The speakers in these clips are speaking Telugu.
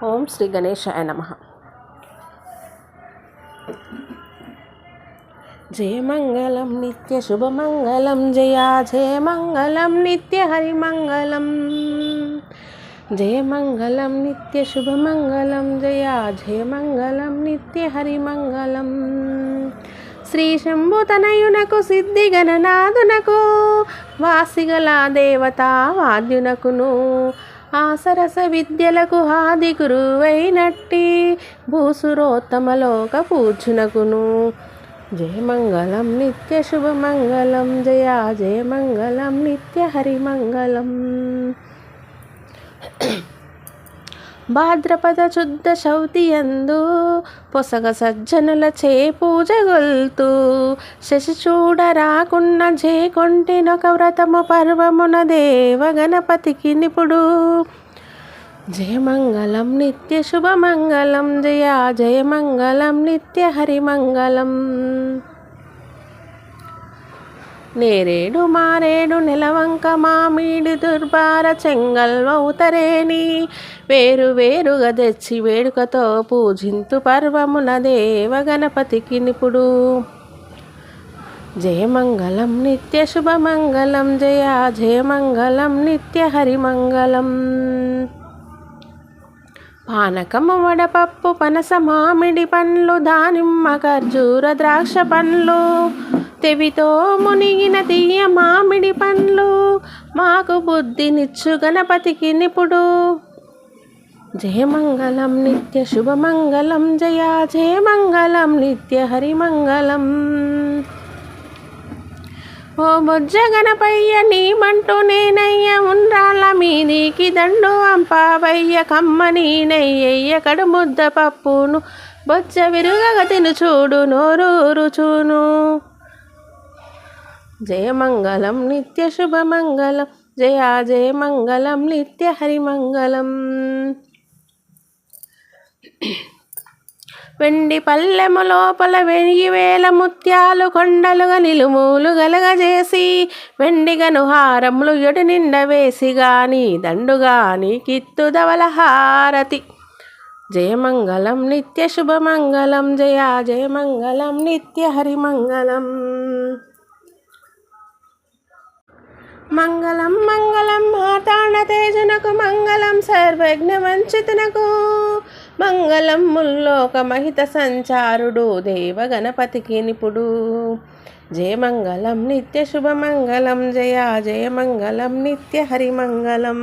ఓం శ్రీ గణేశాయ నమ. జయమంగళం నిత్య శుభమంగళం జయా జయమంగళం నిత్య హరిమంగళం జయమంగళం నిత్య శుభమంగళం జయా జయమంగళం నిత్య హరిమంగళం శ్రీ శంభుతనయునకు సిద్ధి గణనాథునకు వాసిగల దేవతా వాద్యునకును ఆసరస విద్యలకు హాది గురువైనట్టి భూసురోత్తమలోక పూజునకును జయమంగళం నిత్య శుభమంగళం జయ జయమంగళం నిత్య హరిమంగళం భాద్రపద శుద్ధ శౌతి యందు పొసగ సజ్జనుల చే పూజగొల్తూ శశి చూడ రాకున్న చేకొంటినొక వ్రతము పర్వమున దేవ గణపతికి నిపుడు. జయమంగళం నిత్య శుభమంగళం జయ జయమంగళం నిత్య హరిమంగళం నేరేడు మారేడు నెలవంక మామిడి దుర్బార చెంగల్వౌతరేని వేరు వేరుగా తెచ్చి వేడుకతో పూజింతు పర్వమున దేవ గణపతికి నిపుడు జయమంగళం నిత్య శుభమంగళం జయ జయమంగళం నిత్య హరిమంగళం పానకము వడపప్పు పనస మామిడి పండ్లు దానిమ్మ ఖర్జూర ద్రాక్ష పండ్లు. తెవితో మునిగిన తీయ మామిడి పండ్లు. మాకు బుద్ధినిచ్చు గణపతికి నిపుడు జయమంగళం నిత్య శుభమంగళం జయ జయమంగళం నిత్య హరిమంగళం. ఓ బొజ్జ గణపయ్య నీమంటూ నేనయ్య ఉండ్రాళ్ళ మీదికి దండు అంపావయ్య కమ్మ నీనయ్యయ్య కడు ముద్ద పప్పును బొజ్జ విరుగగ తిను చూడు నోరూరు చూను జయమంగళం నిత్య శుభమంగళం. జయ జయమంగళం నిత్య హరిమంగళం. వెండి పల్లెము లోపల వెయ్యి వేల ముత్యాలు కొండలుగా నిలుమూలు గలగజేసి వెండిగను హారములు ఎడు నిండ వేసి గాని దండుగాని కిత్తుదవల హారతి. జయమంగళం నిత్య శుభమంగళం. జయ జయమంగళం నిత్య హరిమంగళం. మంగళం మంగళం మాతాండ తేజునకు మంగళం సర్వజ్ఞ వంచితునకు. మంగళం ముల్లోక మహిత సంచారుడు దేవ గణపతికి నిపుడు. జయమంగళం నిత్య శుభమంగళం జయ జయమంగళం నిత్య హరిమంగళం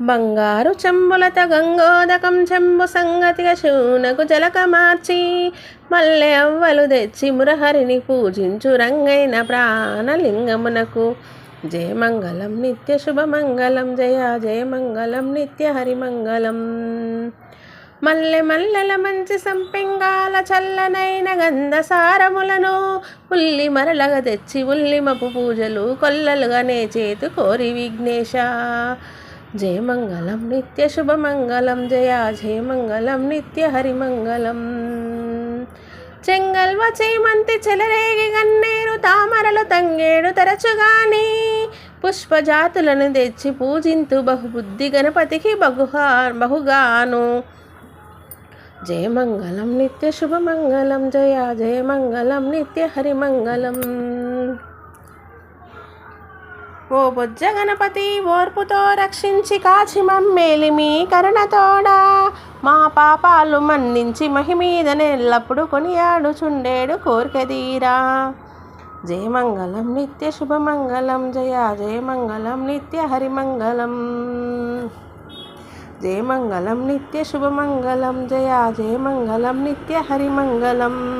బంగారు చెంబులత గంగోదకం చెంబు సంగతిగా శూనకు జలక మార్చి మల్లె అవ్వలు తెచ్చి మురహరిని పూజించు రంగైన ప్రాణలింగమునకు. జయమంగళం నిత్య శుభమంగళం జయ జయమంగళం నిత్య హరిమంగళం మల్లె మల్లెల మంచి సంపెంగాల చల్లనైన గంధసారములను ఉల్లి మరలగా తెచ్చి ఉల్లిమపు పూజలు కొల్లలుగా నే చేతు కోరి విఘ్నేశ. జయమంగళం నిత్య శుభమంగళం జయ జయమంగళం నిత్య హరిమంగళం. చెంగల్వ చేమంతి చెలరేగి గన్నేరు తామరలు తంగేడు తరచుగాని పుష్పజాతులను తెచ్చి పూజింతు బహుబుద్ధి గణపతికి బహుహా బహుగాను. జయమంగళం నిత్య శుభమంగళం జయ జయమంగళం నిత్య హరిమంగళం. ఓ బొజ్జ గణపతి ఓర్పుతో రక్షించి కాచి మమ్మేలి మీ కరుణతోడా. మా పాపాలు మన్నించి మహిమీద ఎల్లప్పుడు కొనియాడుచుండేడు కోరికదీరా. జయమంగళం నిత్య శుభమంగళం జయ జయమంగళం నిత్య హరిమంగళం. జయమంగళం నిత్య శుభమంగళం జయ జయమంగళం నిత్య హరిమంగళం.